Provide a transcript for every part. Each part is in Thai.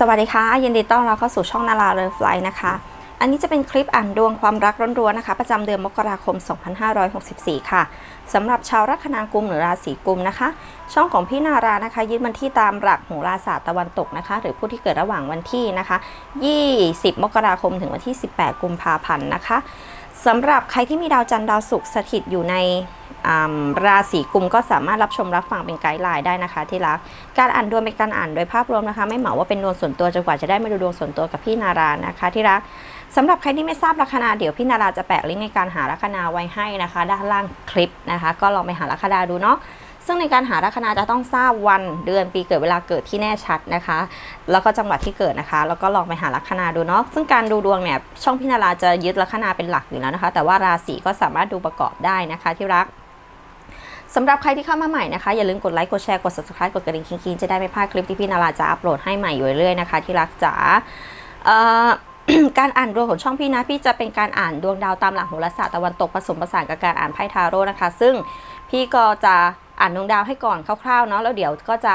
สวัสดีค่ะ ยินดีต้อนรับเข้าสู่ช่องนาราเลิฟไลน์นะคะ อันนี้จะเป็นคลิปอ่านดวงความรักร้อนๆนะคะ ประจำเดือนมกราคม 2564 ค่ะสำหรับชาวลัคนากุมหรือราศีกุมนะคะ ช่องของพี่นารานะคะ ยึดมันที่ตามหลักโหราศาสตร์ตะวันตกนะคะ หรือผู้ที่เกิดระหว่างวันที่นะคะ 20 มกราคมถึงวันที่ 18 กุมภาพันธ์นะคะ สำหรับใครที่มีดาวจันทร์ดาวศุกร์สถิตอยู่ในราศีกุมก็สามารถรับชมรับฟังเป็นไกด์ไลน์ได้นะคะ ที่รัก การอ่านดวงเป็นการอ่านโดยภาพรวมนะคะ ไม่เหมาว่าเป็นดวงส่วนตัวจนกว่าจะได้มาดูดวงส่วนตัวกับพี่นารานะคะ ที่รักสำหรับใครที่ไม่ทราบลัคนาเดี๋ยวพี่นาราจะแปะลิงก์ในการหาลัคนาไว้ให้นะคะ ด้านล่างคลิปนะคะ ก็ลองไปหาลัคนาดูเนาะ ซึ่งในการหาลัคนาจะต้องทราบวันเดือนปีเกิดเวลาเกิดที่แน่ชัดนะคะ แล้วก็จังหวัดที่เกิดนะคะ แล้วก็ลองไปหาลัคนาดูเนาะซึ่งการดูดวงเนี่ยช่องพี่นาราจะยึดลัคนาเป็นหลักอยู่แล้วนะคะ แต่ว่าราศีก็สามารถดูประกอบได้นะคะที่รักสำหรับใครที่เข้ามาใหม่นะคะอย่าลืมกดไลค์กดแชร์กด subscribe กดกระดิ่งคิงๆจะได้ไม่พลาดคลิปที่พี่นาราจะอัปโหลดให้ใหม่อยู่เรื่อยๆนะคะที่รักจ๋าการอ่านดวงของช่องพี่นะพี่จะเป็นการอ่านดวงดาวตามหลักโหราศาสตร์ตะวันตกผสมผสานกับการอ่านไพ่ทาโร่นะคะ ซึ่งพี่ก็จะ อ่านดวงดาวให้ก่อนคร่าวๆเนาะแล้วเดี๋ยวก็จะ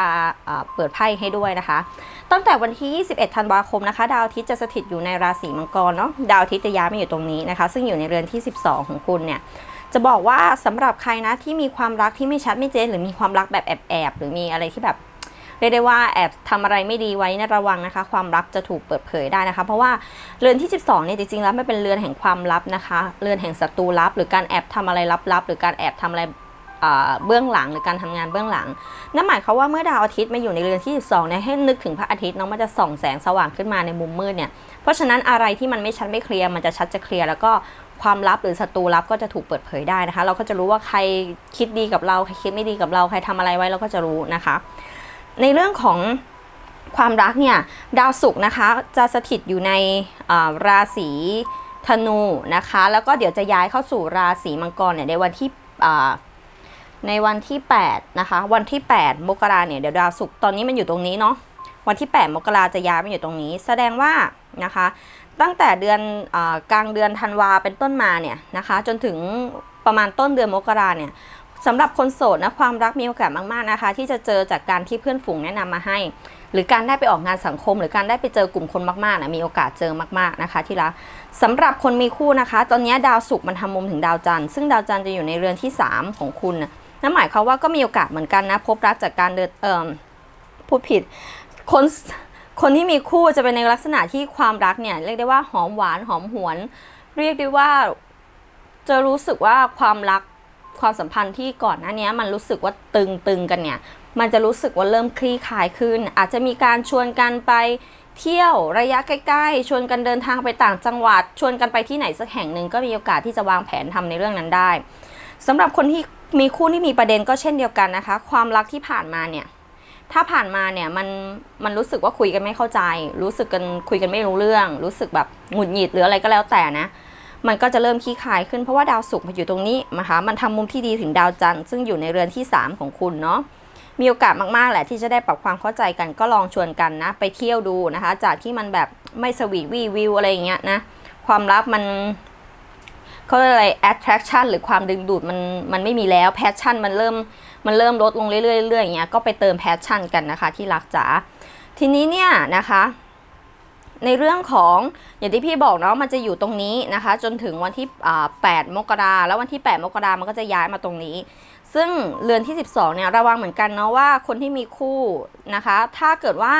เปิดไพ่ให้ด้วยนะคะ ตั้งแต่วันที่ 21 ธันวาคมนะคะ ดาวอาทิตย์จะสถิตอยู่ในราศีมังกรเนาะดาวอาทิตย์จะย้ายมาอยู่ตรงนี้นะคะ ซึ่งอยู่ในเรือนที่ 12 ของคุณเนี่ยจะบอกว่าสำหรับใครนะที่มีความรักที่ไม่ชัดไม่เจนหรือมีความรักแบบแอบๆหรือมีอะไรที่แบบเรียกได้ว่าแอบทำอะไรไม่ดีไว้นะระวังนะคะ ความลับจะถูกเปิดเผยได้นะคะ เพราะว่าเรือนที่ 12เนี่ยจริงๆแล้วไม่เป็นเรือนแห่งความลับนะคะ เรือนแห่งศัตรูลับ หรือการแอบทำอะไรลับๆหรือการแอบทำอะไร เบื้องหลังหรือการทำงานเบื้องหลัง นั่นหมายความว่าเมื่อดาวอาทิตย์มาอยู่ในเรือนที่ 12เนี่ยให้นึกถึงพระอาทิตย์เน้องมันจะส่องแสงสว่างขึ้นมาในมุมมืดเนี่ยเพราะฉะนั้นอะไรที่มันไม่ชัดไม่เคลียร์มันจะชัดจะเคลียร์แล้วก็ความลับหรือศัตรูลับก็จะถูกเปิดเผยได้นะคะ เราก็จะรู้ว่าใครคิดดีกับเราใครคิดไม่ดีกับเราใครทำอะไรไว้เราก็จะรู้นะคะ ในเรื่องของความรักเนี่ยดาวศุกร์นะคะจะสถิตอยู่ในราศีธนูนะคะ แล้วก็เดี๋ยวจะย้ายเข้าสู่ราศีมังกรเนี่ยในวันที่ ในวันที่ 8 นะคะ วันที่ 8 มกราเนี่ยเดี๋ยวดาวศุกร์ตอนนี้มันอยู่ตรงนี้เนาะวันที่ 8 มกราจะย้ายมาอยู่ตรงนี้ แสดงว่านะคะ ตั้งแต่เดือนอกลางเดือนธันวาเป็นต้นมาเนี่ยนะคะ จนถึงประมาณต้นเดือนมกราเนี่ยสำหรับคนโสดนะความรักมีโอกาสมากๆนะคะ ที่จะเจอจากการที่เพื่อนฝูงแนะนำมาให้ หรือการได้ไปออกงานสังคม หรือการได้ไปเจอกลุ่มคนมากๆนะมีโอกาสเจอมากๆนะคะ ที่รักสำหรับคนมีคู่นะคะ ตอนนี้ดาวศุกร์มันทำมุมถึงดาวจันทร์ซึ่งดาวจันทร์จะอยู่ในเรือนที่ 3 ของคุณนะ นั่นหมายความว่าก็มีโอกาสเหมือนกันนะ พบรักจากการเดินเอ่อพูดผิดคนคนที่มีคู่จะเป็นในลักษณะที่ความรักเนี่ยเรียกได้ว่าหอมหวานหอมหวน เรียกได้ว่าจะรู้สึกว่าความรักความสัมพันธ์ที่ก่อนหน้านี้มันรู้สึกว่าตึงตึงกันเนี่ย มันจะรู้สึกว่าเริ่มคลี่คลายขึ้น อาจจะมีการชวนกันไปเที่ยวระยะใกล้ๆ ชวนกันเดินทางไปต่างจังหวัด ชวนกันไปที่ไหนสักแห่งหนึ่งก็มีโอกาสที่จะวางแผนทำในเรื่องนั้นได้สำหรับคนที่ มีคู่ที่มีประเด็นก็เช่นเดียวกันนะคะ ความรักที่ผ่านมาเนี่ย ถ้าผ่านมาเนี่ยมันมันรู้สึกว่าคุยกันไม่เข้าใจ รู้สึกกันคุยกันไม่รู้เรื่อง รู้สึกแบบหงุดหงิดหรืออะไรก็แล้วแต่นะ มันก็จะเริ่มขี้คายขึ้นเพราะว่าดาวศุกร์มาอยู่ตรงนี้นะคะ มันทำมุมที่ดีถึงดาวจันทร์ซึ่งอยู่ในเรือนที่ 3 ของคุณเนาะมีโอกาสมากๆแหละที่จะได้ปรับความเข้าใจกันก็ลองชวนกันนะ ไปเที่ยวดูนะคะ จากที่มันแบบไม่สวีทวีวิวอะไรอย่างเงี้ยนะความรักมัน เขาเรียกอะไร attraction หรือความดึงดูดมันมันไม่มีแล้ว passion มันเริ่มมันเริ่มลดลงเรื่อยๆเรื่อยอย่างเงี้ยก็ไปเติม passion กันนะคะที่รักจ๋าทีนี้เนี่ยนะคะในเรื่องของอย่างที่พี่บอกเนาะมันจะอยู่ตรงนี้นะคะ จนถึงวันที่ 8 มกราแล้ววันที่ 8 มกรามันก็จะย้ายมาตรงนี้ ซึ่งเรือนที่ 12เนี่ยระวังเหมือนกันเนาะว่าคนที่มีคู่นะคะ ถ้าเกิดว่า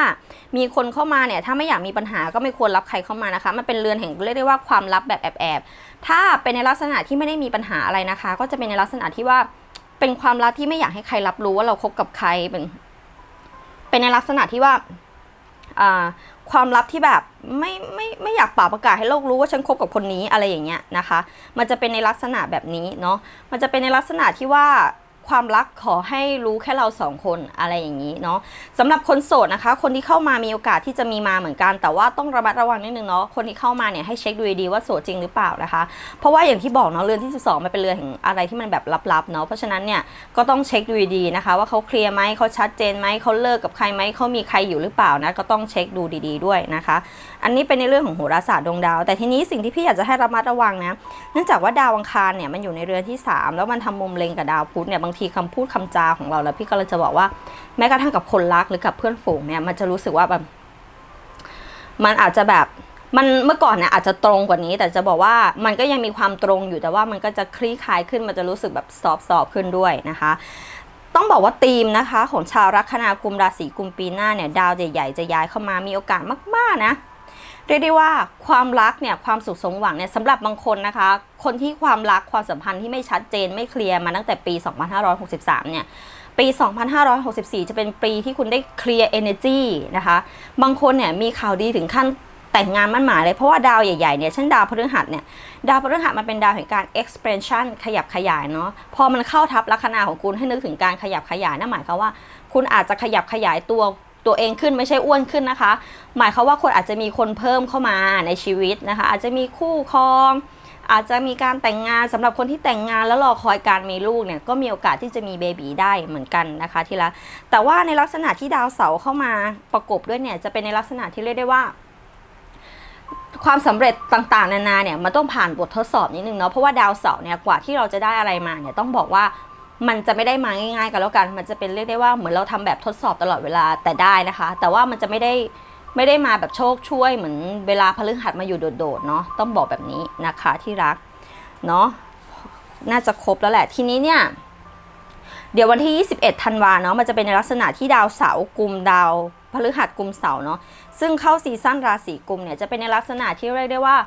มีคนเข้ามาเนี่ยถ้าไม่อยากมีปัญหาก็ไม่ควรรับใครเข้ามานะคะ มันเป็นเรือนแห่งเรียกได้ว่าความลับแบบแอบๆถ้าเป็นในลักษณะที่ไม่ได้มีปัญหาอะไรนะคะ ก็จะเป็นในลักษณะที่ว่าเป็นความลับที่ไม่อยากให้ใครรับรู้ว่าเราคบกับใครเป็นเป็นในลักษณะที่ว่าความลับที่แบบไม่ไม่ไม่อยากเป่าประกาศให้โลกรู้ว่าฉันคบกับคนนี้อะไรอย่างเงี้ยนะคะ มันจะเป็นในลักษณะแบบนี้เนาะ มันจะเป็นในลักษณะที่ว่า ความรักขอให้รู้แค่เราสองคนอะไรอย่างนี้เนาะสำหรับคนโสดนะคะ คนที่เข้ามามีโอกาสที่จะมีมาเหมือนกัน แต่ว่าต้องระมัดระวังนิดนึงเนาะคนที่เข้ามาเนี่ยให้เช็คดูดีๆว่าโสดจริงหรือเปล่านะคะ เพราะว่าอย่างที่บอกเนาะเรือนที่ 12 มันเป็นเรือนแห่งอะไรที่มันแบบลับๆเนาะเพราะฉะนั้นเนี่ยก็ต้องเช็คดูดีๆนะคะ ว่าเขาเคลียร์ไหมเขาชัดเจนไหมเขาเลิกกับใครไหมเขามีใครอยู่หรือเปล่านะก็ต้องเช็คดูดี ๆด้วยนะคะ อันนี้เป็นในเรื่องของโหราศาสตร์ดวงดาว แต่ทีนี้สิ่งที่พี่อยากจะให้ระมัดระวังนะเนื่องจากว่าดาวอังคารเนี่ยมันอยู่ในเรือนที่ 3 แล้วมันทำมุมเล็งกับดาวพุธเนี่ยางทีคำพูดคำจาของเราแล้วพี่ก็เลยจะบอกว่าแม้กระทั่งกับคนรักหรือกับเพื่อนฝูงเนี่ยมันจะรู้สึกว่าแบบมันอาจจะแบบมันเมื่อก่อนเนี่ยอาจจะตรงกว่านี้ แต่จะบอกว่ามันก็ยังมีความตรงอยู่แต่ว่ามันก็จะคลี่คลายขึ้นมันจะรู้สึกแบบซอฟต์ๆขึ้นด้วยนะคะ ต้องบอกว่าธีมนะคะ ของชาวลัคนากุมราศีกุมปีหน้าเนี่ยดาวใหญ่ๆจะย้ายเข้ามามีโอกาสมากๆนะ เรียกได้ว่าความรักเนี่ยความสุขสมหวังเนี่ยสำหรับบางคนนะคะ คนที่ความรักความสัมพันธ์ที่ไม่ชัดเจนไม่เคลียร์มาตั้งแต่ปี 2563 เนี่ยปี 2564 จะเป็นปีที่คุณได้เคลียร์ energy นะคะ บางคนเนี่ยมีข่าวดีถึงขั้นแต่งงานมั่นหมายเลย เพราะว่าดาวใหญ่ๆเนี่ยเช่นดาวพฤหัสเนี่ยดาวพฤหัสมันเป็นดาวแห่งการ expansion ขยับขยายเนาะพอมันเข้าทับลัคนาของคุณให้นึกถึงการขยับขยายนั่นหมายความว่า คุณอาจจะขยับขยายตัว ตัวเองขึ้นไม่ใช่อ้วนขึ้นนะคะ หมายควาว่าคุณอาจจะมีคนเพิ่มเข้ามาในชีวิตนะคะ อาจจะมีคู่ครอง อาจจะมีการแต่งงานสำหรับคนที่แต่งงานแล้วรอคอยการมีลูกเนี่ยก็มีโอกาสที่จะมีเบบีได้เหมือนกันนะคะทีละแต่ว่าในลักษณะที่ดาวเสาร์เข้ามาประกบด้วยเนี่ยจะเป็นในลักษณะที่เรียกได้ว่าความสำเร็จต่างๆ นานาเนี่ยมันต้องผ่านบททดสอบนิดนึงเนาะเพราะว่าดาวเสาร์เนี่ยกว่าที่เราจะได้อะไรมาเนี่ยต้องบอกว่า มันจะไม่ได้มาง่ายๆกันแล้วกัน มันจะเป็นเรียกได้ว่าเหมือนเราทำแบบทดสอบตลอดเวลาแต่ได้นะคะ แต่ว่ามันจะไม่ได้ไม่ได้มาแบบโชคช่วยเหมือนเวลาพฤหัสมาอยู่โดดๆเนาะต้องบอกแบบนี้นะคะที่รักเนาะน่าจะครบแล้วแหละทีนี้เนี่ยเดี๋ยววันที่ 21 ธันวาเนาะมันจะเป็นในลักษณะที่ดาวเสาร์กลุ่มดาวพฤหัสกลุ่มเสาร์เนาะซึ่งเข้าซีซั่นราศีกลุ่มเนี่ยจะเป็นในลักษณะที่เรียกได้ว่า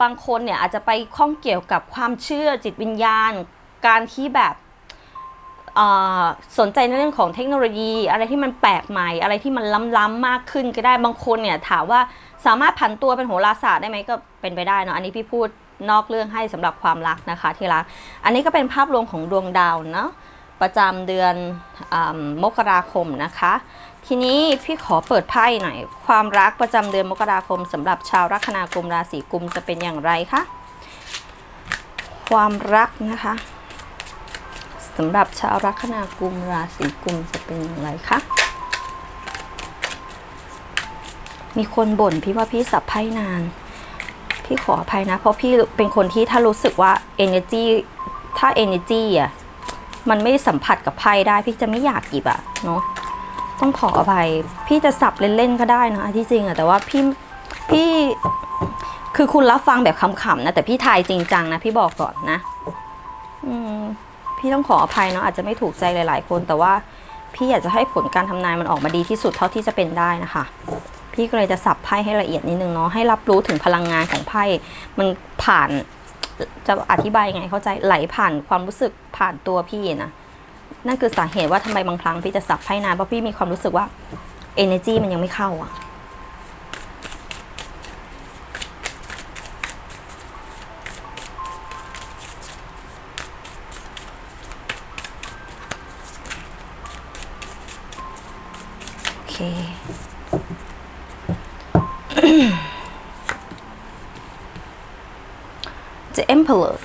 บางคนเนี่ยอาจจะไปข้องเกี่ยวกับความเชื่อจิตวิญญาณ การที่แบบ สนใจในเรื่องของเทคโนโลยี อะไรที่มันแปลกใหม่ อะไรที่มันล้ำๆมากขึ้นก็ได้บางคนเนี่ยถามว่าสามารถผันตัวเป็นโหราศาสตร์ได้ไหมก็เป็นไปได้เนาะอันนี้พี่พูดนอกเรื่องให้สำหรับความรักนะคะที่รัก อันนี้ก็เป็นภาพรวมของดวงดาวเนาะประจำเดือนอมกราคมนะคะ ทีนี้พี่ขอเปิดไพ่หน่อย ความรักประจำเดือนมกราคมสำหรับชาวลัคนากุมราศีกุมจะเป็นอย่างไรคะความรักนะคะ สำหรับชาวลัคนากุมราศีกุมจะเป็นอย่างไรคะมีคนบ่นพี่ว่าพี่สับไพ่นาน พี่ขออภัยนะ เพราะพี่เป็นคนที่ถ้ารู้สึกว่า energy ถ้า energy อะมันไม่สัมผัสกับไพ่ได้ พี่จะไม่อยากหยิบอะเนาะต้องขออภัย พี่จะสับเล่นๆก็ได้นะที่จริงอะแต่ว่าพี่พี่คือคุณรับฟังแบบขำๆนะแต่พี่ทายจริงจังนะพี่บอกก่อนนะ อืม พี่ต้องขออภัยเนาะอาจจะไม่ถูกใจหลาย ๆ คน แต่ว่าพี่อยากจะให้ผลการทำนายมันออกมาดีที่สุดเท่าที่จะเป็นได้นะคะ พี่ก็เลยจะสับไพ่ให้ละเอียดนิดนึงเนาะให้รับรู้ถึงพลังงานของไพ่มันผ่านจะอธิบายยังไงเข้าใจไหลผ่านความรู้สึกผ่านตัวพี่นะนั่นคือสาเหตุว่าทำไมบางครั้งพี่จะสับไพ่นานเพราะพี่มีความรู้สึกว่า energy มันยังไม่เข้าอะ the Emperor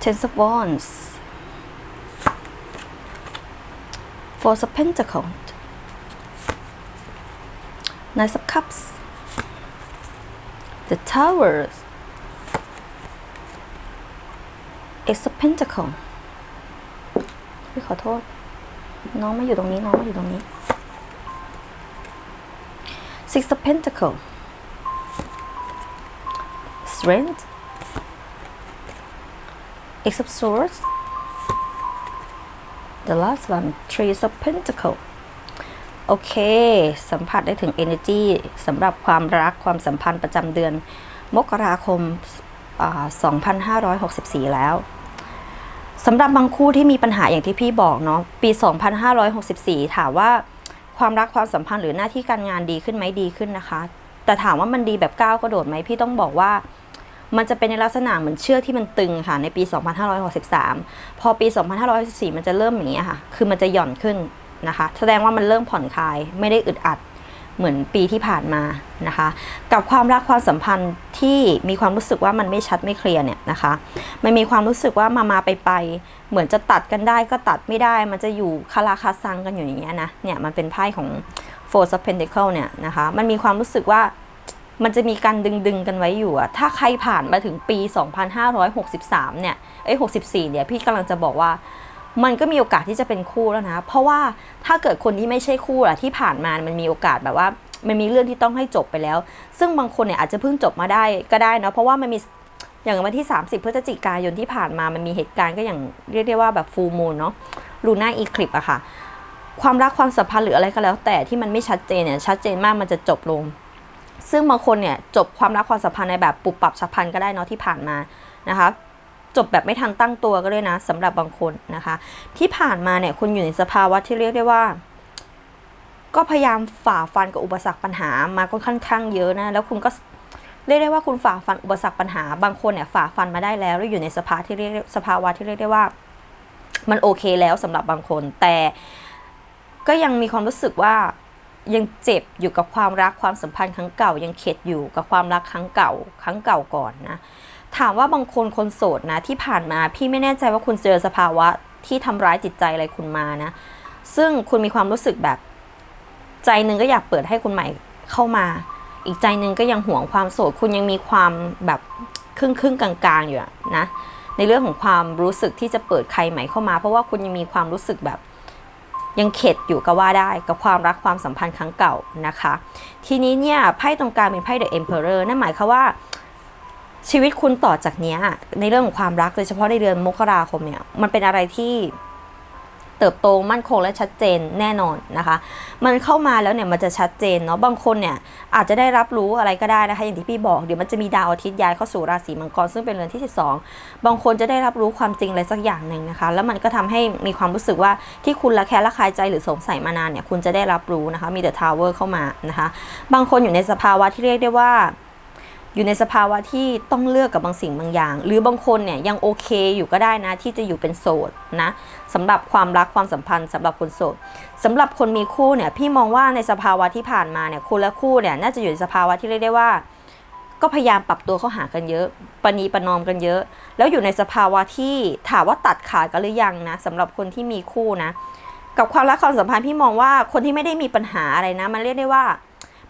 Ten of Wands Four of Pentacles Nine of Cups The Towers Ace of Pentacles พี่ขอโทษ น้องมาอยู่ตรงนี้ น้องมาอยู่ตรงนี้ Six of Pentacles Strength Ace of Swords The last one Three of pentacle โอเค สัมผัสได้ถึง energy สำหรับความรักความสัมพันธ์ประจำเดือน มกราคมอ่า2564 แล้วสำหรับบางคู่ที่มีปัญหาอย่างที่พี่บอกเนาะปี 2564 ถามว่าความรักความสัมพันธ์หรือหน้าที่การงานดีขึ้นไหมดีขึ้นนะคะ แต่ถามว่ามันดีแบบก้าวกระโดดไหมพี่ต้องบอกว่า มันจะเป็นในลักษณะเหมือนเชือกที่มันตึงค่ะในปี 2563 พอปี 2564 มันจะเริ่มอย่างนี้ยค่ะ คือมันจะหย่อนขึ้นนะคะ แสดงว่ามันเริ่มผ่อนคลาย ไม่ได้อึดอัดเหมือนปีที่ผ่านมานะคะ กับความรักความสัมพันธ์ที่มีความรู้สึกว่ามันไม่ชัดไม่เคลียร์เนี่ยนะคะมันมีความรู้สึกว่ามามาไปไปเหมือนจะตัดกันได้ก็ตัดไม่ได้ มันจะอยู่คาราคาซังกันอยู่อย่างเงี้ยนะเนี่ยมันเป็นไพ่ของ Four of Pentacles เนี่ยนะคะมันมีความรู้สึกว่า มันจะมีการดึงดึงกันไว้อยู่อะถ้าใครผ่านมาถึงปี 2563 เนี่ยเอ้ย64 เนี่ย พี่กำลังจะบอกว่า มันก็มีโอกาสที่จะเป็นคู่แล้วนะ เพราะว่าถ้าเกิดคนที่ไม่ใช่คู่อะที่ผ่านมา มันมีโอกาสแบบว่า มันมีเรื่องที่ต้องให้จบไปแล้ว ซึ่งบางคนเนี่ยอาจจะเพิ่งจบมาได้ก็ได้นะ เพราะว่ามันมีอย่างวันที่ 30 พฤศจิกายนที่ผ่านมา มันมีเหตุการณ์ก็อย่างเรียกได้ว่าแบบฟูมูลเนาะ ลูน่าอีคลิปอะค่ะ ความรักความสัมพันธ์หรืออะไรก็แล้ว แต่ที่มันไม่ชัดเจนเนี่ย ชัดเจนมากมันจะจบลง ซึ่งบางคนเนี่ยจบความรักความสัมพันธ์ในแบบปุบปรับฉับพลันก็ได้เนาะที่ผ่านมานะคะจบแบบไม่ทันตั้งตัวก็เลยนะสำหรับบางคนนะคะ ที่ผ่านมาเนี่ยคุณอยู่ในสภาวะที่เรียกได้ว่า ก็พยายามฝ่าฟันกับอุปสรรคปัญหามาก็ค่อนข้างเยอะนะแล้วคุณก็เรียกได้ว่าคุณฝ่าฟันอุปสรรคปัญหา บางคนเนี่ยฝ่าฟันมาได้แล้ว แล้วอยู่ในสภาที่เรียกสภาวะที่เรียกได้ว่า มันโอเคแล้วสำหรับบางคน แต่ก็ยังมีความรู้สึกว่า ยังเจ็บอยู่กับความรักความสัมพันธ์ครั้งเก่า ยังเข็ดอยู่กับความรักครั้งเก่า ครั้งเก่าก่อนนะ ถามว่าบางคนคนโสดนะที่ผ่านมาพี่ไม่แน่ใจว่าคุณเจอสภาวะที่ทำร้ายจิตใจอะไรคุณมานะ ซึ่งคุณมีความรู้สึกแบบ ใจหนึ่งก็อยากเปิดให้คุณใหม่เข้ามา อีกใจหนึ่งก็ยังห่วงความโสด คุณยังมีความแบบครึ่งครึ่งกลางๆอยู่นะ ในเรื่องของความรู้สึกที่จะเปิดใครใหม่เข้ามา เพราะว่าคุณยังมีความรู้สึกแบบ ยังเข็ดอยู่ก็ว่าได้กับความรักความสัมพันธ์ครั้งเก่านะคะ ทีนี้เนี่ยไพ่ตรงกลางเป็นไพ่ The Emperor นั่นหมายความว่าชีวิตคุณต่อจากนี้ในเรื่องของความรักโดยเฉพาะในเดือนมกราคมเนี่ยมันเป็นอะไรที่ เติบโตมั่นคงและชัดเจนแน่นอนนะคะ มันเข้ามาแล้วเนี่ยมันจะชัดเจนเนาะบางคนเนี่ยอาจจะได้รับรู้อะไรก็ได้นะคะอย่างที่พี่บอกเดี๋ยวมันจะมีดาวอาทิตย์ย้ายเข้าสู่ราศีมังกรซึ่งเป็นเรือนที่ 12 บางคนจะได้รับรู้ความจริงอะไรสักอย่างหนึ่งนะคะ แล้วมันก็ทำให้มีความรู้สึกว่าที่คุณละแคะละคายใจหรือสงสัยมานานเนี่ยคุณจะได้รับรู้นะคะมีเดอะทาวเวอร์เข้ามานะคะ บางคนอยู่ในสภาวะที่เรียกได้ว่า อยู่ในสภาวะที่ต้องเลือกกับบางสิ่งบางอย่าง หรือบางคนเนี่ยยังโอเคอยู่ก็ได้นะที่จะอยู่เป็นโสดนะสำหรับความรักความสัมพันธ์สำหรับคนโสดสำหรับคนมีคู่เนี่ยพี่มองว่าในสภาวะที่ผ่านมาเนี่ยคุณและคู่เนี่ยน่าจะอยู่ในสภาวะที่เรียกได้ว่า ก็พยายามปรับตัวเข้าหากันเยอะปณีประนอมกันเยอะ แล้วอยู่ในสภาวะที่ถามว่าตัดขาดกันหรือยังนะสำหรับคนที่มีคู่นะ กับความรักความสัมพันธ์พี่มองว่าคนที่ไม่ได้มีปัญหาอะไรนะ มันเรียกได้ว่า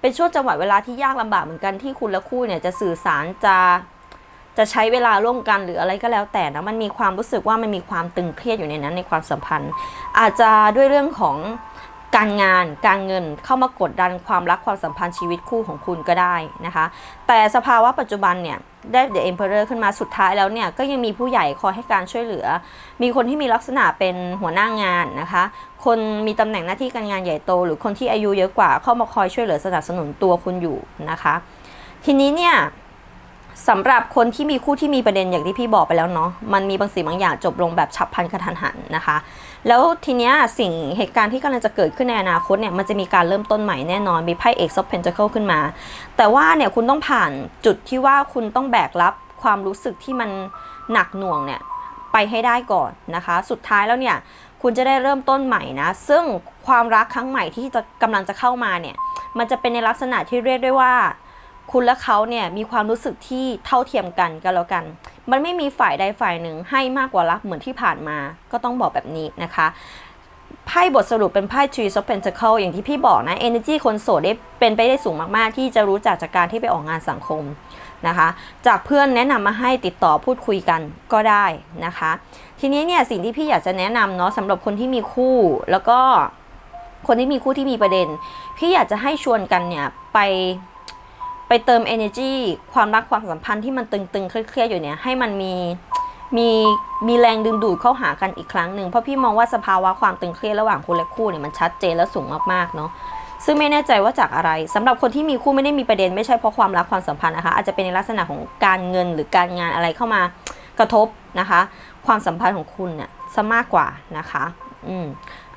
เป็นช่วงจังหวะเวลาที่ยากลำบากเหมือนกันที่คุณและคู่เนี่ยจะสื่อสารจะจะใช้เวลาร่วมกันหรืออะไรก็แล้วแต่นะมันมีความรู้สึกว่ามันมีความตึงเครียดอยู่ในนั้นในความสัมพันธ์ อาจจะด้วยเรื่องของการงานการเงินเข้ามากดดันความรักความสัมพันธ์ชีวิตคู่ของคุณก็ได้นะคะ แต่สภาวะปัจจุบันเนี่ย ได้ The Emperor ขึ้นมาสุดท้ายแล้วเนี่ยก็ยังมีผู้ใหญ่คอยให้การช่วยเหลือ มีคนที่มีลักษณะเป็นหัวหน้างานนะคะ คนมีตำแหน่งหน้าที่การงานใหญ่โต หรือคนที่อายุเยอะกว่าเข้ามาคอยช่วยเหลือสนับสนุนตัวคุณอยู่นะคะ ทีนี้เนี่ยสำหรับคนที่มีคู่ที่มีประเด็นอย่างที่พี่บอกไปแล้วเนาะมันมีบางสิ่งบางอย่างจบลงแบบฉับพลันกระทันหันนะคะ แล้วทีเนี้ยสิ่งเหตุการณ์ที่กำลังจะเกิดขึ้นในอนาคตเนี่ยมันจะมีการเริ่มต้นใหม่แน่นอนมีไพ่ Ace of Pentacles ขึ้นมา แต่ว่าเนี่ยคุณต้องผ่านจุดที่ว่าคุณต้องแบกรับความรู้สึกที่มันหนักหน่วงเนี่ยไปให้ได้ก่อนนะคะ สุดท้ายแล้วเนี่ยคุณจะได้เริ่มต้นใหม่นะ ซึ่งความรักครั้งใหม่ที่จะกำลังจะเข้ามาเนี่ย มันจะเป็นในลักษณะที่เรียกได้ว่า คุณและเขาเนี่ยมีความรู้สึกที่เท่าเทียมกันก็แล้วกัน มันไม่มีฝ่ายใดฝ่ายหนึ่งให้มากกว่ารับเหมือนที่ผ่านมาก็ต้องบอกแบบนี้นะคะไพ่บทสรุปเป็นไพ่ Three of Pentacle อย่างที่พี่บอกนะ Energy คนโสดได้เป็นไปได้สูงมาก ๆ ที่จะรู้จักจากการที่ไปออกงานสังคมนะคะ จากเพื่อนแนะนำมาให้ติดต่อพูดคุยกันก็ได้นะคะ ทีนี้เนี่ยสิ่งที่พี่อยากจะแนะนำเนาะสำหรับคนที่มีคู่แล้วก็คนที่มีคู่ที่มีประเด็น พี่อยากจะให้ชวนกันเนี่ยไป ไปเติม energy ความรักความสัมพันธ์ที่มันตึงๆ เครียดๆ อยู่เนี่ย ให้มันมีมีมีแรงดึงดูดเข้าหากันอีกครั้งหนึ่งเพราะพี่มองว่าสภาวะความตึงเครียดระหว่างคุณและคู่เนี่ยมันชัดเจนและสูงมากๆ เนาะซึ่งไม่แน่ใจว่าจากอะไรสำหรับคนที่มีคู่ไม่ได้มีประเด็นไม่ใช่เพราะความรักความสัมพันธ์นะคะ อาจจะเป็นในลักษณะของการเงินหรือการงานอะไรเข้ามากระทบนะคะ ความสัมพันธ์ของคุณเนี่ยซะมากกว่านะคะ อืม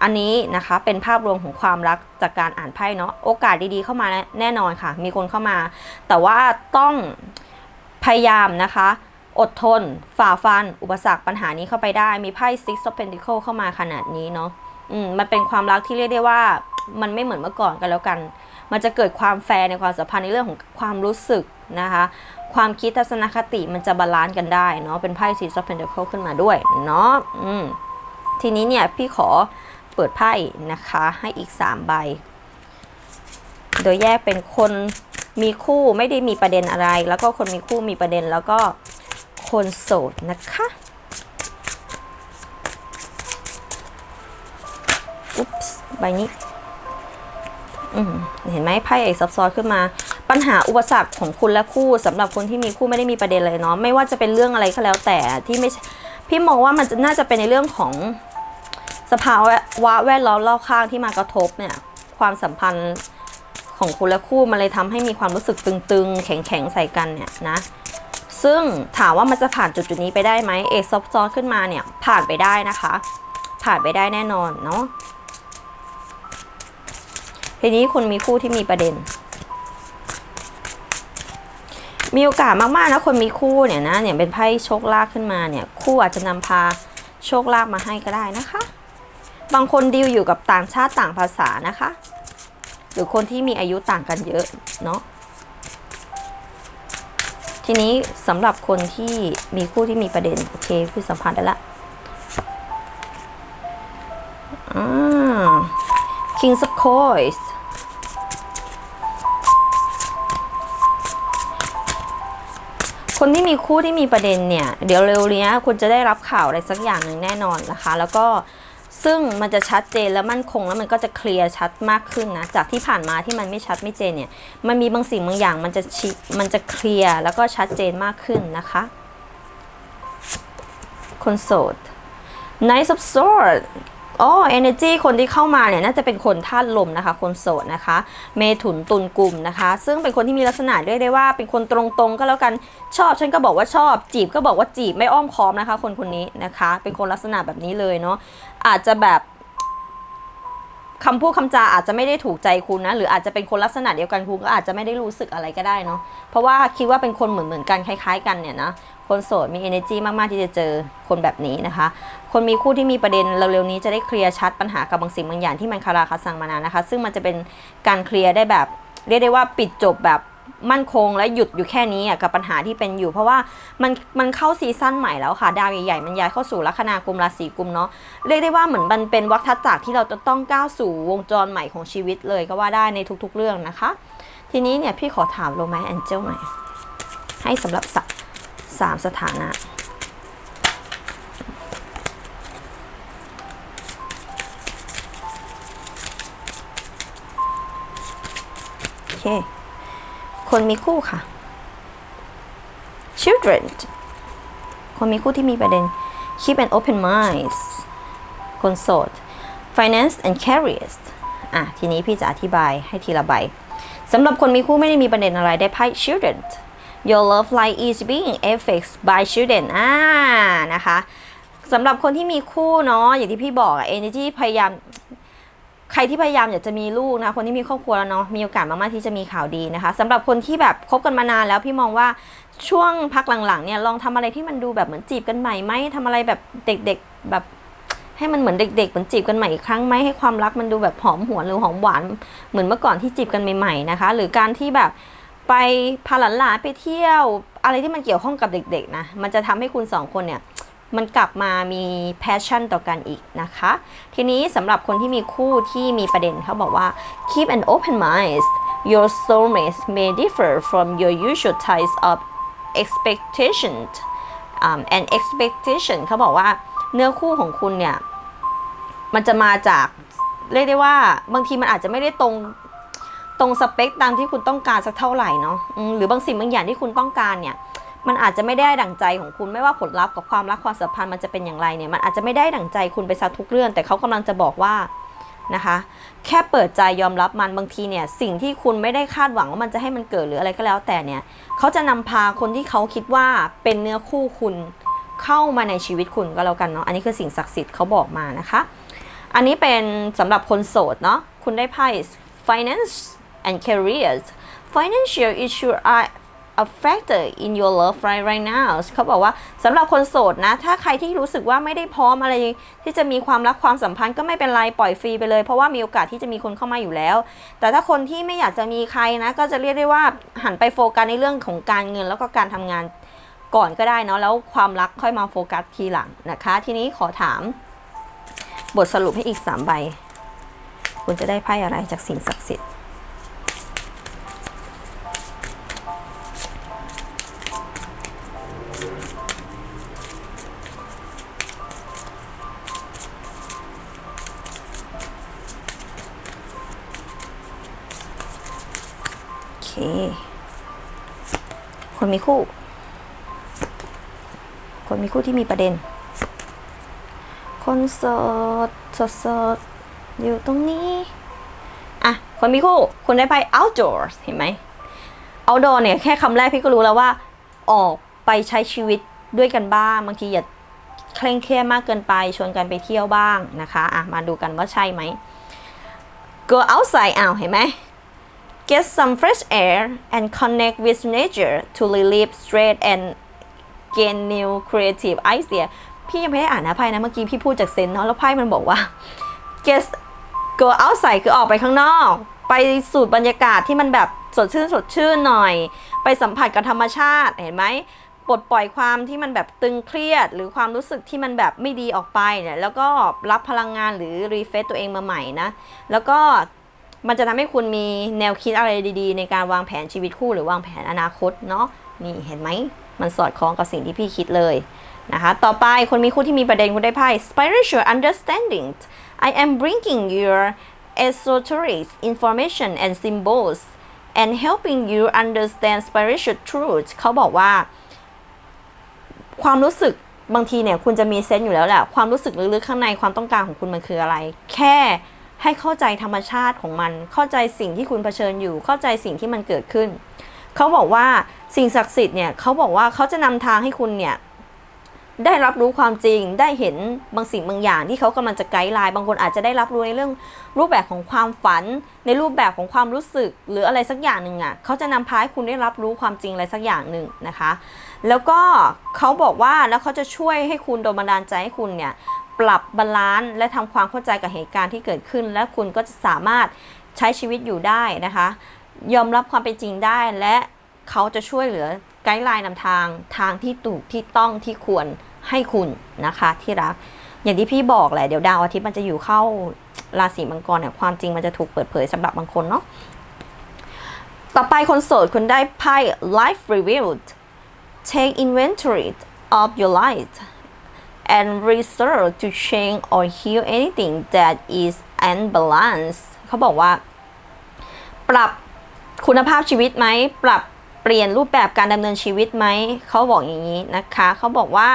อันนี้นะคะเป็นภาพรวมของความรักจากการอ่านไพ่เนาะโอกาสดีๆเข้ามาแน่นอนค่ะ มีคนเข้ามา แต่ว่าต้องพยายามนะคะอดทน ฝ่าฟัน อุปสรรคปัญหานี้เข้าไปได้ มีไพ่ Six of Pentacles เข้ามาขนาดนี้เนาะอืมมันเป็นความรักที่เรียกได้ว่ามันไม่เหมือนเมื่อก่อนกันแล้วกัน มันจะเกิดความแฟร์ในความสัมพันธ์ในเรื่องของความรู้สึกนะคะ ความคิดทัศนคติมันจะบาลานซ์กันได้เนาะเป็นไพ่ Six of Pentacles ขึ้นมาด้วยเนาะอืมทีนี้เนี่ยพี่ขอ เปิดไพ่นะคะให้อีก 3 ใบ โดยแยกเป็นคนมีคู่ไม่ได้มีประเด็นอะไร แล้วก็คนมีคู่มีประเด็นแล้วก็คนโสดนะคะอุ๊บส์ใบนี้เห็นไหมไพ่เอกซับซ้อนขึ้นมา ปัญหาอุปสรรคของคุณและคู่สำหรับคนที่มีคู่ไม่ได้มีประเด็นเลยเนาะไม่ว่าจะเป็นเรื่องอะไรก็แล้วแต่ที่ไม่พี่มองว่ามันน่าจะเป็นในเรื่องของ สภาวะแวดล้อมรอบข้างที่มากระทบเนี่ยความสัมพันธ์ของคุณและคู่มันเลยทำให้มีความรู้สึกตึงๆ แข็งๆ ใส่กันเนี่ยนะ ซึ่งถามว่ามันจะผ่านจุดจุดๆนี้ไปได้ไหมเอกซับซ้อนขึ้นมาเนี่ยผ่านไปได้นะคะ ผ่านไปได้แน่นอนเนาะทีนี้คุณมีคู่ที่มีประเด็น มีโอกาสมากๆนะคนมีคู่เนี่ยนะเนี่ยเป็นไพ่โชคลาภขึ้นมาเนี่ยคู่อาจจะนำพาโชคลาภมาให้ก็ได้นะคะ บางคนดีลอยู่กับต่างชาติต่างภาษานะคะ หรือคนที่มีอายุต่างกันเยอะเนาะทีนี้สำหรับคนที่มีคู่ที่มีประเด็นโอเคคือสัมพันธ์ได้ละอ่า Kings of Coins คนที่มีคู่ที่มีประเด็นเนี่ย เดี๋ยวเร็วเนี้ยคุณจะได้รับข่าวอะไรสักอย่างหนึ่งแน่นอนนะคะ แล้วก็ ซึ่งมันจะชัดเจนและมั่นคงแล้วมันก็จะเคลียร์ชัดมากขึ้นนะ จากที่ผ่านมาที่มันไม่ชัดไม่เจนเนี่ย มันมีบางสิ่งบางอย่างมันจะชิมันจะเคลียร์แล้วก็ชัดเจนมากขึ้นนะคะ คนโสด Nice of Swords อ๋อ energy คนที่เข้ามาเนี่ยน่าจะเป็นคนธาตุลมนะคะ คนโสดนะคะ เมถุนตุลกลุ่มนะคะ ซึ่งเป็นคนที่มีลักษณะเรียได้ว่าเป็นคนตรงๆ ก็แล้วกันชอบ ฉันก็บอกว่าชอบ จีบก็บอกว่าจีบไม่อ้อมค้อมนะคะ คนคนนี้นะคะ เป็นคนลักษณะแบบนี้เลยเนาะ อาจจะแบบคำพูดคำจาอาจจะไม่ได้ถูกใจคุณนะ หรืออาจจะเป็นคนลักษณะเดียวกันคุณก็อาจจะไม่ได้รู้สึกอะไรก็ได้เนาะเพราะว่าคิดว่าเป็นคนเหมือนเหมือนกันคล้าย ๆ กันเนี่ยนะคนโสดมี energy มาก ๆ ที่จะเจอคนแบบนี้นะคะ คนมีคู่ที่มีประเด็นเร็วๆนี้จะได้เคลียร์ชัดปัญหากับบางสิ่งบางอย่างที่มันคาราคาซังมานานนะคะ ซึ่งมันจะเป็นการเคลียร์ได้แบบ เรียกได้ว่าปิดจบแบบ มั่นคงและหยุดอยู่แค่นี้กับปัญหาที่เป็นอยู่ เพราะว่ามันมันเข้าซีซั่นใหม่แล้วค่ะ ดาวใหญ่ๆ มันย้ายเข้าสู่ลัคนากุมราศีกุมเนาะเรียกได้ว่าเหมือนมันเป็นวัฏจักรที่เราจะต้องก้าวสู่วงจรใหม่ของชีวิตเลยก็ว่าได้ในทุกๆเรื่องนะคะ ทีนี้เนี่ยพี่ขอถามโรแมนแอนเจลหน่อยให้สำหรับสัสามสถานะโอเค คนมีคู่ค่ะ children คนมีคู่ที่มีประเด็น keep an open mind คนโสด finance and careers อะ ทีนี้พี่จะอธิบายให้ทีละใบสำหรับคนมีคู่ไม่ได้มีประเด็นอะไรได้ไพ่ children your love life is being affected by children อ่า นะคะสำหรับคนที่มีคู่เนาะอย่างที่พี่บอกอะ energy พยายาม ใครที่พยายามอยากจะมีลูกนะ คนที่มีครอบครัวแล้วเนาะมีโอกาสมากๆที่จะมีข่าวดีนะคะสำหรับคนที่แบบคบกันมานานแล้วพี่มองว่าช่วงพักหลังๆเนี่ยลองทำอะไรที่มันดูแบบเหมือนจีบกันใหม่ไหมทำอะไรแบบเด็กๆแบบให้มันเหมือนเด็กๆเหมือนจีบกันใหม่อีกครั้งไหมให้ความรักมันดูแบบหอมหวนหรือหอมหวานเหมือนเมื่อก่อนที่จีบกันใหม่ๆนะคะ หรือการที่แบบไปพาหลานๆไปเที่ยว อะไรที่มันเกี่ยวข้องกับเด็กๆนะมันจะทำให้คุณสองคนเนี่ย มันกลับมามี passion ต่อกันอีกนะคะ ทีนี้สำหรับคนที่มีคู่ที่มีประเด็นเขาบอกว่า keep an open mind your soulmate may differ from your usual types of expectation um, and expectation เขาบอกว่าเนื้อคู่ของคุณเนี่ย มันจะมาจากเรียกได้ว่าบางทีมันอาจจะไม่ได้ตรงตรงสเปคตามที่คุณต้องการสักเท่าไหร่เนาะหรือบางสิ่งบางอย่างที่คุณต้องการเนี่ย มันอาจจะไม่ได้ดั่งใจของคุณไม่ว่าผลลัพธ์กับความรักความสัมพันธ์มันจะเป็นอย่างไรเนี่ยมันอาจจะไม่ได้ดั่งใจคุณไปซะทุกเรื่อง แต่เขากำลังจะบอกว่านะคะแค่เปิดใจยอมรับมันบางทีเนี่ยสิ่งที่คุณไม่ได้คาดหวังว่ามันจะให้มันเกิดหรืออะไรก็แล้วแต่เนี่ยเขาจะนำพาคนที่เขาคิดว่าเป็นเนื้อคู่คุณเข้ามาในชีวิตคุณก็แล้วกันเนาะอันนี้คือสิ่งศักดิ์สิทธิ์เขาบอกมานะคะ อันนี้เป็นสำหรับคนโสดเนาะคุณได้ไพ่ finance and careers financial issue are a factor in your love life right now เขาบอกว่าสำหรับคนโสดนะ ถ้าใครที่รู้สึกว่าไม่ได้พร้อมอะไรที่จะมีความรักความสัมพันธ์ก็ไม่เป็นไร ปล่อยฟรีไปเลย เพราะว่ามีโอกาสที่จะมีคนเข้ามาอยู่แล้ว แต่ถ้าคนที่ไม่อยากจะมีใครนะ ก็จะเรียกได้ว่าหันไปโฟกัสในเรื่องของการเงินแล้วก็การทำงานก่อนก็ได้เนาะแล้วความรักค่อยมาโฟกัสทีหลังนะคะ ทีนี้ขอถาม บทสรุปให้อีก3ใบคุณจะได้ไพ่อะไรจากสิ่งศักดิ์สิทธิ์ คนมีคู่ คนมีคู่ที่มีประเด็น คนโสดสดสดอยู่ตรงนี้ อะ คนมีคู่ คุณได้ไป outdoors เห็นไหม outdoor เนี่ย แค่คำแรกพี่ก็รู้แล้วว่า ออกไปใช้ชีวิตด้วยกันบ้าง บางทีอย่าเคร่งเครียดมากเกินไป ชวนกันไปเที่ยวบ้างนะคะ อะ มาดูกันว่าใช่ไหม go outside อ้าวเห็นไหม get some fresh air and connect with nature to relieve stress and gain new creative idea พี่ยังไม่ได้อ่านนะไพ่นะ เมื่อกี้พี่พูดจากเซนเนาะแล้วไพ่มันบอกว่า get go outside คือออกไปข้างนอก ไปสูดบรรยากาศที่มันแบบสดชื่นสดชื่นหน่อย ไปสัมผัสกับธรรมชาติเห็นไหมปลดปล่อยความที่มันแบบตึงเครียด หรือความรู้สึกที่มันแบบไม่ดีออกไปเนี่ยแล้วก็รับพลังงานหรือรีเฟซตัวเองมาใหม่นะ แล้วก็ มันจะทำให้คุณมีแนวคิดอะไรดีๆ ในการวางแผนชีวิตคู่หรือวางแผนอนาคตเนาะนี่เห็นไหมมันสอดคล้องกับสิ่งที่พี่คิดเลยนะคะ ต่อไปคนมีคู่ที่มีประเด็นคุณได้ไพ่ spiritual understanding I am bringing your esoteric information and symbols and helping you understand spiritual truth เขาบอกว่า ความรู้สึกบางทีเนี่ยคุณจะมีเซนส์อยู่แล้วแหละความรู้สึกลึกๆข้างในความต้องการของคุณมันคืออะไร แค่ ให้เข้าใจธรรมชาติของมัน เข้าใจสิ่งที่คุณเผชิญอยู่ เข้าใจสิ่งที่มันเกิดขึ้น เขาบอกว่าสิ่งศักดิ์สิทธิ์เนี่ยเขาบอกว่าเขาจะนำทางให้คุณเนี่ยได้รับรู้ความจริงได้เห็นบางสิ่งบางอย่างที่เขากำลังจะไกด์ไลน์บางคนอาจจะได้รับรู้ในเรื่องรูปแบบของความฝัน ในรูปแบบของความรู้สึก หรืออะไรสักอย่างหนึ่งอะเขาจะนำพาให้คุณได้รับรู้ความจริงอะไรสักอย่างหนึ่งนะคะ แล้วก็เขาบอกว่าแล้วเขาจะช่วยให้คุณโดนบันดาลใจให้คุณเนี่ย ปรับบาลานซ์และทำความเข้าใจกับเหตุการณ์ที่เกิดขึ้น และคุณก็จะสามารถใช้ชีวิตอยู่ได้นะคะ ยอมรับความเป็นจริงได้และเขาจะช่วยเหลือไกด์ไลน์นำทางทางที่ถูกที่ต้องที่ควรให้คุณนะคะที่รัก อย่างที่พี่บอกแหละเดี๋ยวดาวอาทิตย์มันจะอยู่เข้าราศีมังกรเนี่ยความจริงมันจะถูกเปิดเผยสำหรับบางคนเนาะต่อไปคนโสดคุณได้ไพ่ life revealed take inventory of your life and research to change or heal anything that is unbalanced เขาบอกว่า ปรับคุณภาพชีวิตไหม ปรับเปลี่ยนรูปแบบการดำเนินชีวิตไหม เขาบอกอย่างนี้นะคะ เขาบอกว่า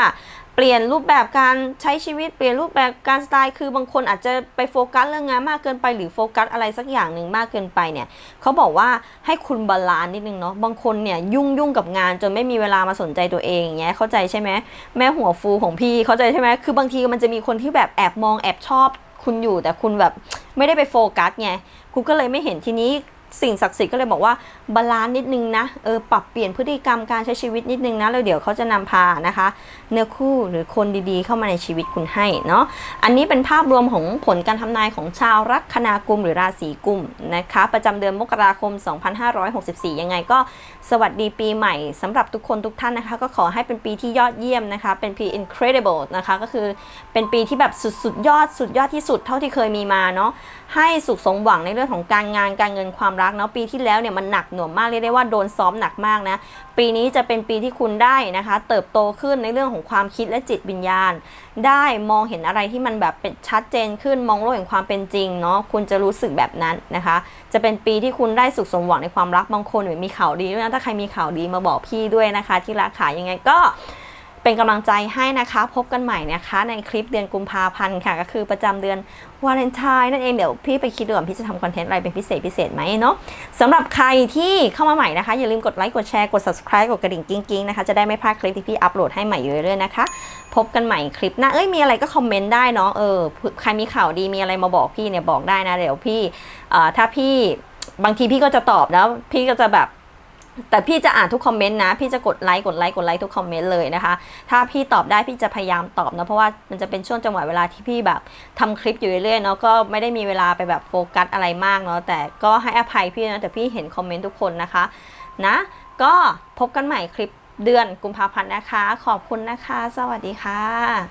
เปลี่ยนรูปแบบการใช้ชีวิตเปลี่ยนรูปแบบการสไตล์คือบางคนอาจจะไปโฟกัสเรื่องงานมากเกินไป หรือโฟกัสอะไรสักอย่างหนึ่งมากเกินไปเนี่ยเขาบอกว่าให้คุณบาลานซ์นิดนึงเนาะบางคนเนี่ยยุ่งยุ่งกับงานจนไม่มีเวลามาสนใจตัวเองอย่างเงี้ยเข้าใจใช่ไหมแม่หัวฟูของพี่เข้าใจใช่ไหมคือบางทีมันจะมีคนที่แบบแอบมองแอบชอบคุณอยู่แต่คุณแบบไม่ได้ไปโฟกัสไงคุณก็เลยไม่เห็นทีนี้ สิ่งศักดิ์สิทธิ์ก็เลยบอกว่าบาลานซ์นิดนึงนะเออปรับเปลี่ยนพฤติกรรมการใช้ชีวิตนิดนึงนะแล้วเดี๋ยวเขาจะนำพานะคะ เนื้อคู่หรือคนดีๆ เข้ามาในชีวิตคุณให้เนาะอันนี้เป็นภาพรวมของผลการทำนายของชาวลัคนากุมหรือราศีกุมนะคะ ประจำเดือนมกราคม 2564 ยังไงก็สวัสดีปีใหม่สำหรับทุกคนทุกท่านนะคะ ก็ขอให้เป็นปีที่ยอดเยี่ยมนะคะ เป็นปี incredible นะคะก็คือเป็นปีที่แบบสุดๆยอดสุดยอดที่สุดเท่าที่เคยมีมาเนาะ ให้สุขสมหวังในเรื่องของการงานการเงินความรักเนาะปีที่แล้วเนี่ยมันหนักหน่วงมากเรียกได้ว่าโดนซ้อมหนักมากนะปีนี้จะเป็นปีที่คุณได้นะคะ เติบโตขึ้นในเรื่องของความคิดและจิตวิญญาณ ได้มองเห็นอะไรที่มันแบบเป็นชัดเจนขึ้นมองโลกแห่งความเป็นจริงเนาะคุณจะรู้สึกแบบนั้นนะคะ จะเป็นปีที่คุณได้สุขสมหวังในความรักบางคนหรือมีข่าวดีด้วยนะถ้าใครมีข่าวดีมาบอกพี่ด้วยนะคะ ที่รักขายยังไงก็ เป็นกำลังใจให้นะคะ พบกันใหม่นะคะ ในคลิปเดือนกุมภาพันธ์ค่ะ ก็คือประจำเดือนวาเลนไทน์นั่นเองเดี๋ยวพี่ไปคิดดูก่อนพี่จะทำคอนเทนต์อะไรเป็นพิเศษพิเศษไหมเนาะสำหรับใครที่เข้ามาใหม่นะคะ อย่าลืมกดไลค์กดแชร์กด subscribe กดกระดิ่งกิ้งๆนะคะจะได้ไม่พลาดคลิปที่พี่อัปโหลดให้ใหม่เรื่อยๆนะคะ พบกันใหม่คลิปหน้าเอ้ยมีอะไรก็คอมเมนต์ได้เนาะเออใครมีข่าวดีมีอะไรมาบอกพี่เนี่ยบอกได้นะเดี๋ยวพี่เอ่อถ้าพี่บางทีพี่ก็จะตอบแล้วพี่ก็จะแบบ แต่พี่จะอ่านทุกคอมเมนต์นะ พี่จะกดไลค์กดไลค์กดไลค์ทุกคอมเมนต์เลยนะคะ ถ้าพี่ตอบได้พี่จะพยายามตอบนะเพราะว่ามันจะเป็นช่วงจังหวะเวลาที่พี่แบบทำคลิปอยู่เรื่อยๆเนาะก็ไม่ได้มีเวลาไปแบบโฟกัสอะไรมากเนาะแต่ก็ให้อภัยพี่นะแต่พี่เห็นคอมเมนต์ทุกคนนะคะนะก็พบกันใหม่คลิปเดือนกุมภาพันธ์นะคะ ขอบคุณนะคะ สวัสดีค่ะ